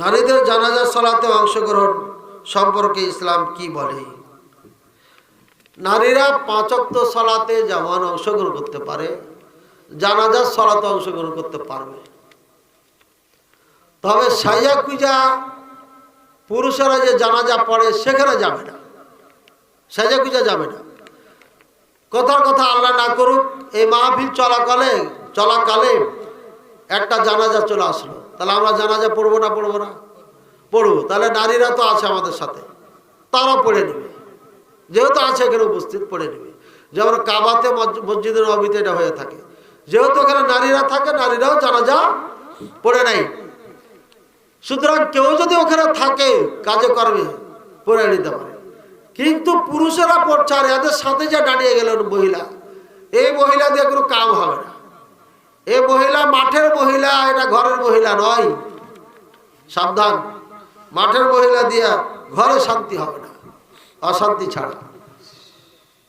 নারীদের জানাজা, সলাতে অংশগ্রহণ সম্পর্কে ইসলাম কি বলে? নারীরা পাঁচক্ত সলাতে যেমন অংশগ্রহণ করতে পারে জানাজার সলাতে অংশগ্রহণ করতে পারবে। তবে সাইয়া কুজা পুরুষেরা যে জানাজা পড়ে, সেখানে যাবে না। সাইয়া কুজা যাবে না। কথার কথা আল্লাহ না করুক, এই মাহফিল চলাকালে চলাকালে একটা জানাজা চলে আসলো। তাহলে আমরা জানাজা পড়ব না পড়ব না? পড়ব। তাহলে নারীরা তো আছে আমাদের সাথে। তারা পড়ে নেবে। যেহেতু আছে এখানে উপস্থিত, পড়ে নেবে। যেমন কাবাতে মসজি- মসজিদের নবীতে এটা হয়ে থাকে। যেহেতু এখানে নারীরা থাকে, নারীরাও জানাজা পড়ে নাই সুতরাং কেউ যদি ওখানে থাকে, কাজে করবে পড়ে নিতে পারে। কিন্তু পুরুষেরা পড়ছে, আর এদের সাথে যা দাঁড়িয়ে গেলেন মহিলা, এই মহিলা দিয়ে কোনো কাম হবে না। এই মহিলা মাঠের মহিলা, এটা ঘরের মহিলা নয়। সাবধান। মাঠের মহিলা দিয়া ঘরে শান্তি হবে না, অশান্তি ছাড়া।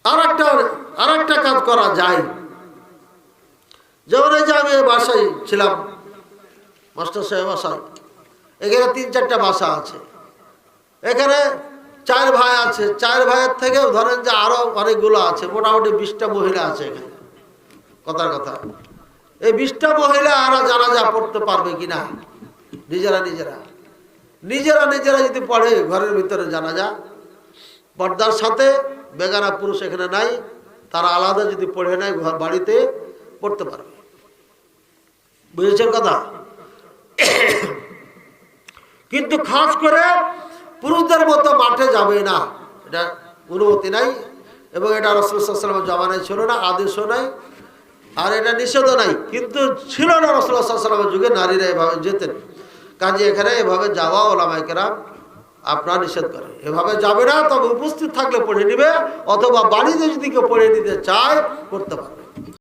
আর একটা আর একটা কাজ করা যায়। যেমন এই যে আমি বাসায় ছিলাম, মাস্টার সাহেব বাসায়, এখানে তিন চারটা বাসা আছে। এখানে চার ভাই আছে, চার ভাইয়ের থেকেও ধরেন যে আরও অনেকগুলো আছে, মোটামুটি বিশটা মহিলা আছে এখানে। কথার কথা। এই বিশটা মহিলা আরও জানাজা পড়তে পারবে কিনা? নিজেরা নিজেরা। নিজেরা নিজেরা যদি পড়ে, ঘরের ভিতরে জানাজা। পর্দার সাথে বেগানা পুরুষ এখানে নাই, তারা আলাদা যদি পড়ে ঘর বাড়িতে, পড়তে পারবে। বুঝেছেন কথা? কিন্তু খাস করে পুরুষদের মতো মাঠে যাবে না। এটা অনুমতি নাই। এবং এটা রসুলামের জমানায় ছিল না, আদেশও নাই। আর এটা নিষেধও নাই, কিন্তু ছিল না রসুল্লাহামের যুগে, নারীরা এভাবে যেতেন। কাজে এখানে এভাবে যাওয়া ওলামাইকেরা আপনার নিষেধ করে। এভাবে যাবে না, তবে উপস্থিত থাকলে পড়ে নিবে, অথবা বাড়িতে যদি কেউ পড়ে নিতে চায় করতে পারবে।